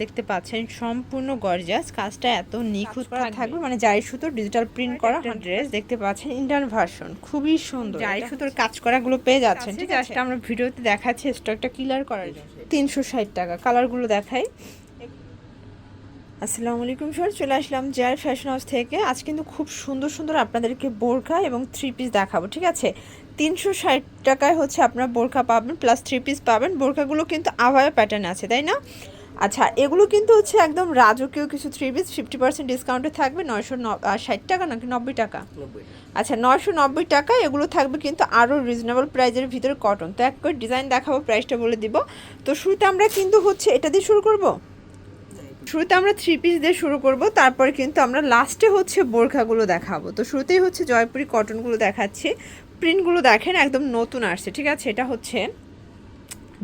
দেখতে পাচ্ছেন সম্পূর্ণ গর্জাস কাজটা এত নিখুঁত করা থাকবে মানে জারি সুতোর ডিজিটাল প্রিন্ট করা ড্রেস দেখতে পাচ্ছেন ইন্ডিয়ান ভার্সন খুবই সুন্দর। জারি সুতোর কাজ করাগুলো পেয়ে যাচ্ছেন ঠিক আছে? আমরা ভিডিওতে দেখাচ্ছি স্টকটা ক্লিয়ার করার জন্য। তিনশো ষাট টাকা কালারগুলো দেখাই। আসসালামু আলাইকুম স্যার চলে আসলাম জেয়ার ফ্যাশন হাউস থেকে। আজ কিন্তু খুব সুন্দর সুন্দর আপনাদেরকে বোরখা এবং থ্রি পিস দেখাবো ঠিক আছে? তিনশো ষাট টাকায় হচ্ছে আপনার বোরখা পাবেন প্লাস থ্রি পিস পাবেন। বোরখাগুলো কিন্তু আভায়া প্যাটার্ন আছে তাই না? আচ্ছা এগুলো কিন্তু হচ্ছে একদম রাজকীয় কিছু থ্রি পিস ফিফটি পার্সেন্ট ডিসকাউন্টে থাকবে নয়শো ষাট টাকা নাকি নব্বই টাকা? আচ্ছা নয়শো নব্বই টাকা এগুলো থাকবে কিন্তু আরও রিজনেবল প্রাইজের ভিতরে কটন তো এক করে ডিজাইন দেখাবো প্রাইসটা বলে দিব। তো শুরুতে আমরা কিন্তু হচ্ছে এটা দিয়ে শুরু করব? শুরুতে আমরা থ্রি পিস দিয়ে শুরু করব তারপরে কিন্তু আমরা লাস্টে হচ্ছে বোরখাগুলো দেখাবো। তো শুরুতেই হচ্ছে জয়পুরি কটনগুলো দেখাচ্ছি। প্রিন্টগুলো দেখেন একদম নতুন আসছে ঠিক আছে? এটা হচ্ছে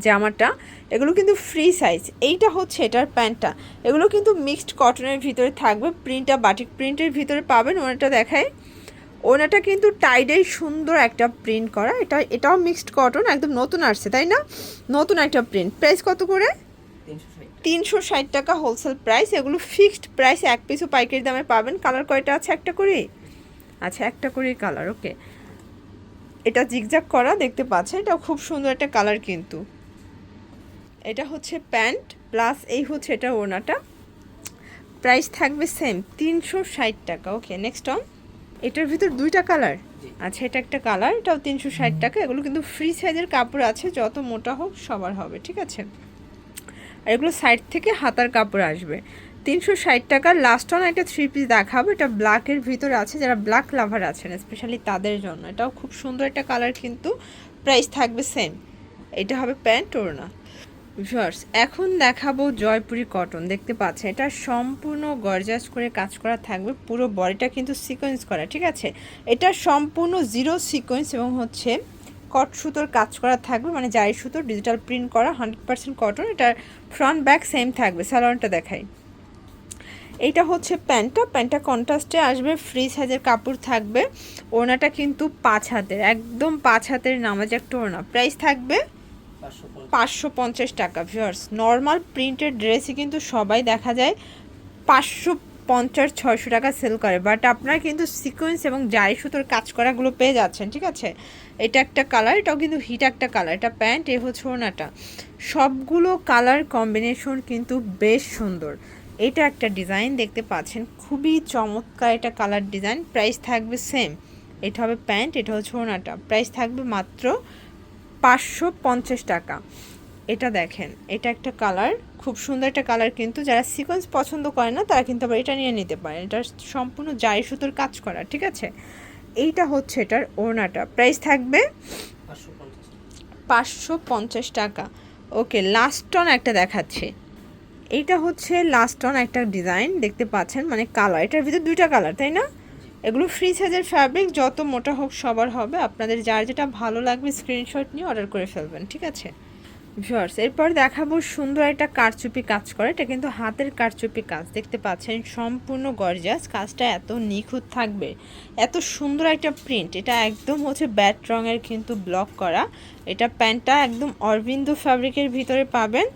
জামাটা, এগুলো কিন্তু ফ্রি সাইজ এইটা হচ্ছে এটার প্যান্টটা। এগুলো কিন্তু মিক্সড কটনের ভিতরে থাকবে। প্রিন্টটা বাটিক প্রিন্টের ভিতরে পাবেন ওনাটা দেখায় ওনাটা কিন্তু টাইডেই সুন্দর একটা প্রিন্ট করা। এটা, এটাও মিক্সড কটন একদম নতুন আসছে, তাই না? নতুন একটা প্রিন্ট প্রাইস কত করে? তিনশো ষাট টাকা হোলসেল প্রাইস এগুলো ফিক্সড প্রাইস এক পিসও পাইকারি দামে পাবেন। কালার কয়টা আছে একটা করেই আচ্ছা একটা করেই কালার ওকে এটা জিগজাগ করা, দেখতে পাচ্ছেন? এটা খুব সুন্দর একটা কালার কিন্তু। এটা হচ্ছে প্যান্ট প্লাস এই হচ্ছে এটা ওনাটা প্রাইস থাকবে সেম তিনশো ষাট টাকা। ওকে নেক্সট অন এটার ভিতর দুইটা কালার? আচ্ছা এটা একটা কালার এটাও তিনশো ষাট টাকা। এগুলো কিন্তু ফ্রি সাইজের কাপড় আছে যত মোটা হোক সবার হবে ঠিক আছে? আর এগুলো সাইড থেকে হাতার কাপড় আসবে। তিনশো ষাট টাকার লাস্ট অন একটা থ্রি পিস দেখাবো। এটা ব্ল্যাকের ভিতরে আছে যারা ব্ল্যাক লাভার আছেন স্পেশালি তাদের জন্য। এটাও খুব সুন্দর একটা কালার কিন্তু প্রাইস থাকবে সেম এটা হবে প্যান্ট ওড়না। ভিউয়ার্স, এখন দেখাবো জয়পুরি কটন। দেখতে পাচ্ছেন, এটা সম্পূর্ণ গর্জাস করে কাজ করা থাকবে, পুরো বডিটা কিন্তু সিকোয়েন্স করা, ঠিক আছে? এটা সম্পূর্ণ জিরো সিকোয়েন্স এবং হচ্ছে কট সুতোর কাজ করা থাকবে মানে জারি সুতোর ডিজিটাল প্রিন্ট করা হান্ড্রেড পার্সেন্ট কটন এটার ফ্রন্ট ব্যাক সেম থাকবে স্যালোনটা দেখাই। এইটা হচ্ছে প্যান্টটা প্যান্টটা কন্ট্রাস্টে আসবে ফ্রি সাইজের কাপড় থাকবে ওনাটা কিন্তু পাঁচ হাতের, একদম পাঁচ হাতের নামাজ একটা ওনা প্রাইস থাকবে পাঁচশো পঞ্চাশ। টাকা ভিউয়ার্স নর্মাল প্রিন্টেড ড্রেসই কিন্তু সবাই দেখা যায় পাঁচশো পঞ্চাশ, ছয়শো টাকা সেল করে। বাট আপনারা কিন্তু সিকোয়েন্স এবং জারি সুতোর কাজ করাগুলো পেয়ে যাচ্ছেন, ঠিক আছে? এটা একটা কালার এটাও কিন্তু হিট একটা কালার এটা প্যান্ট এ হচ্ছে ওনাটা সবগুলো কালার কম্বিনেশন কিন্তু বেশ সুন্দর। এটা একটা ডিজাইন দেখতে পাচ্ছেন। খুবই চমৎকার এটা কালার ডিজাইন প্রাইস থাকবে সেম এটা হবে প্যান্ট এটা হচ্ছে ওনাটা প্রাইস থাকবে মাত্র পাঁচশো পঞ্চাশ টাকা। এটা দেখেন, এটা একটা কালার, খুব সুন্দর একটা কালার কিন্তু যারা সিকোয়েন্স পছন্দ করে না, তারা কিন্তু আবার এটা নিয়ে নিতে পারেন। এটা সম্পূর্ণ জারি সুতোর কাজ করা, ঠিক আছে? এইটা হচ্ছে এটার ওড়নাটা। প্রাইস থাকবে পাঁচশো পঞ্চাশ টাকা। ওকে লাস্ট অন একটা দেখাচ্ছে। এইটা হচ্ছে লাস্ট অন একটা ডিজাইন দেখতে পাচ্ছেন মানে কালার এটার ভিতরে দুইটা কালার তাই না? এগুলো ফ্রি সাইজের ফ্যাব্রিক যত মোটা হোক সবার হবে। আপনাদের যার যেটা ভালো লাগবে স্ক্রিনশট নিয়ে অর্ডার করে ফেলবেন, ঠিক আছে? ভিউয়ার্স এরপর দেখাবো সুন্দর একটা কারচুপি কাজ করে। এটা কিন্তু হাতের কারচুপি কাজ। দেখতে পাচ্ছেন সম্পূর্ণ গর্জাস কাজটা এত নিখুঁত থাকবে। এত সুন্দর একটা প্রিন্ট এটা একদম হচ্ছে ব্যাট রঙের কিন্তু ব্লক করা। এটা প্যান্টটা একদম অরবিন্দ ফ্যাব্রিকের ভিতরে পাবেন।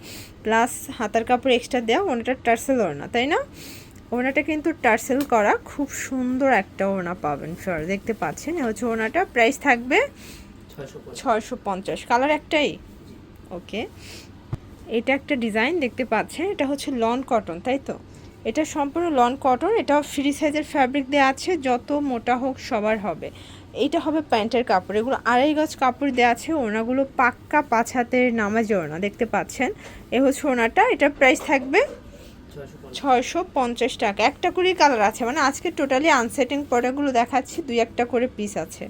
প্লাস হাতার কাপড় এক্সট্রা দেওয়া ওনাটা টার্সেল না তাই না? ওনাটা কিন্তু টার্সেল করা খুব সুন্দর একটা ওড়না পাবেন ফিওর দেখতে পাচ্ছেন। এ হচ্ছে ওড়নাটা প্রাইস থাকবে ছয়শো পঞ্চাশ। কালার একটাই? ওকে এটা একটা ডিজাইন দেখতে পাচ্ছেন এটা হচ্ছে লন কটন তাই তো? এটা সম্পূর্ণ লন কটন এটা ফ্রি সাইজের ফ্যাব্রিক দেওয়া আছে যত মোটা হোক সবার হবে। এইটা হবে প্যান্টের কাপড় এগুলো আড়াই গজ কাপড় দেওয়া আছে ওনাগুলো পাক্কা হাতের নামাজে ওনা দেখতে পাচ্ছেন? এ হচ্ছে ওনাটা এটার প্রাইস থাকবে ছয়শো পঞ্চাশ। টাকা। একটা করেই কালার আছে। মানে আজকে টোটালি আনসেটিং প্রোডাক্টগুলো দেখাচ্ছি, দুই একটা করে পিস আছে।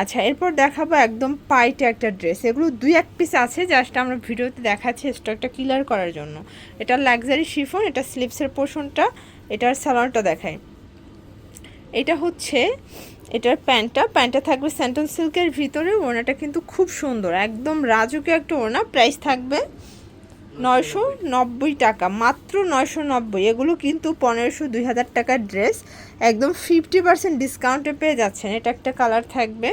আচ্ছা এরপর দেখাবো একদম পাইটে একটা ড্রেস এগুলো দুই এক পিস আছে জাস্ট আমরা ভিডিওতে দেখাচ্ছি স্টকটা ক্লিয়ার করার জন্য। এটা লাক্সারি শিফন এটা স্লিপসের পোর্শনটা এটার স্যালোনটা দেখায় এটা হচ্ছে, এটার প্যান্টটা। প্যান্টটা থাকবে স্যান্টন সিল্কের ভিতরে ওনাটা কিন্তু খুব সুন্দর। একদম রাজুকে একটা ওনা প্রাইস থাকবে নয়শো নব্বই টাকা, মাত্র নয়শো নব্বই। এগুলো কিন্তু পনেরোশো দুই হাজার টাকার ড্রেস। একদম ফিফটি পার্সেন্ট ডিসকাউন্টে পেয়ে যাচ্ছেন। এটা একটা কালার থাকবে,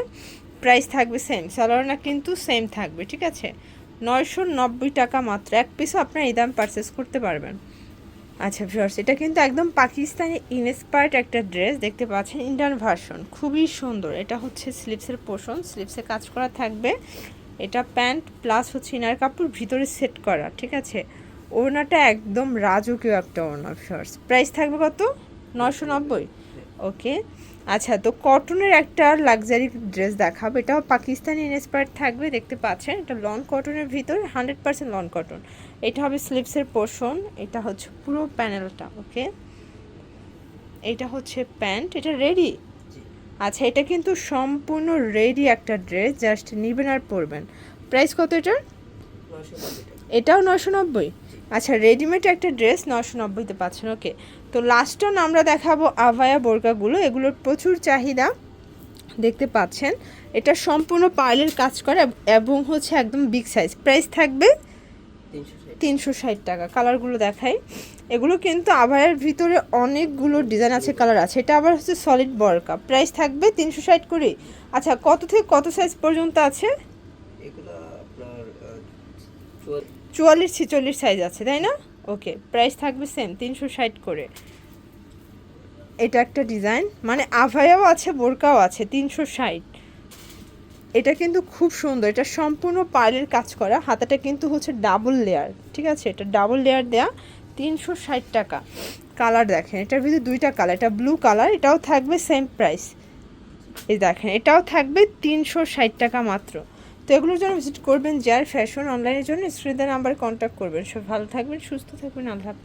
প্রাইস থাকবে সেম স্যালোনা কিন্তু সেম থাকবে, ঠিক আছে? নয়শো নব্বই টাকা মাত্র, এক পিসও আপনার এই দাম পারচেস করতে পারবেন। আচ্ছা ভিউয়ার্স এটা কিন্তু একদম পাকিস্তানি ইনস্পায়ার্ড একটা ড্রেস দেখতে পাচ্ছেন ইন্ডিয়ান ভার্সন খুবই সুন্দর। এটা হচ্ছে স্লিপসের পোষণ স্লিপসে কাজ করা থাকবে। এটা প্যান্ট প্লাস হচ্ছে ইনার কাপড় ভিতরে সেট করা, ঠিক আছে? ওড়নাটা একদম রাজকীয় একটা ওড়না ভিউয়ার্স প্রাইস থাকবে কত? নশো নব্বই। ওকে আচ্ছা তো কটনের একটা লাক্সারি ড্রেস দেখাবো। এটাও পাকিস্তানি ইনস্পায়ার্ড থাকবে, দেখতে পাচ্ছেন? এটা লন কটনের ভিতর হান্ড্রেড পার্সেন্ট লন কটন এটা হবে স্লিপসের পোর্শন এটা হচ্ছে পুরো প্যানেলটা ওকে এটা হচ্ছে প্যান্ট, এটা রেডি আচ্ছা এটা কিন্তু সম্পূর্ণ রেডি একটা ড্রেস জাস্ট নিবেন আর পরবেন। প্রাইস কত এটার? এটাও নশো নব্বই। আচ্ছা রেডিমেড একটা ড্রেস নশো নব্বইতে পাচ্ছেন ওকে তো লাস্ট অন আমরা দেখাবো আভায়া বোরকাগুলো এগুলোর প্রচুর চাহিদা দেখতে পাচ্ছেন। এটা সম্পূর্ণ পার্লের কাজ করে এবং হচ্ছে একদম বিগ সাইজ প্রাইস থাকবে তিনশো ষাট টাকা কালারগুলো দেখাই। এগুলো কিন্তু আভায়ার ভিতরে অনেকগুলো ডিজাইন আছে কালার আছে। এটা আবার হচ্ছে সলিড বরকা। প্রাইস থাকবে তিনশো ষাট করে। আচ্ছা কত থেকে কত সাইজ পর্যন্ত আছে? চুয়াল্লিশ ছিচল্লিশ সাইজ আছে তাই না? ওকে প্রাইস থাকবে সেম তিনশো ষাট করে। এটা একটা ডিজাইন। মানে আভায়াও আছে বোরকাও আছে তিনশো ষাট। এটা কিন্তু খুব সুন্দর। এটা সম্পূর্ণ পার্লের কাজ করা। হাতাটা কিন্তু হচ্ছে ডাবল লেয়ার ঠিক আছে? এটা ডাবল লেয়ার দেয়া তিনশো ষাট টাকা। কালার দেখেন, এটার ভিতরে দুইটা কালার এটা ব্লু কালার এটাও থাকবে সেম প্রাইস এই দেখেন, এটাও থাকবে তিনশো ষাট টাকা মাত্র। তো এগুলোর জন্য ভিজিট করবেন, যার ফ্যাশন অনলাইনের জন্য স্ক্রিনের নাম্বারে কন্ট্যাক্ট করবেন। সব ভালো থাকবেন, সুস্থ থাকবেন, আল্লাহ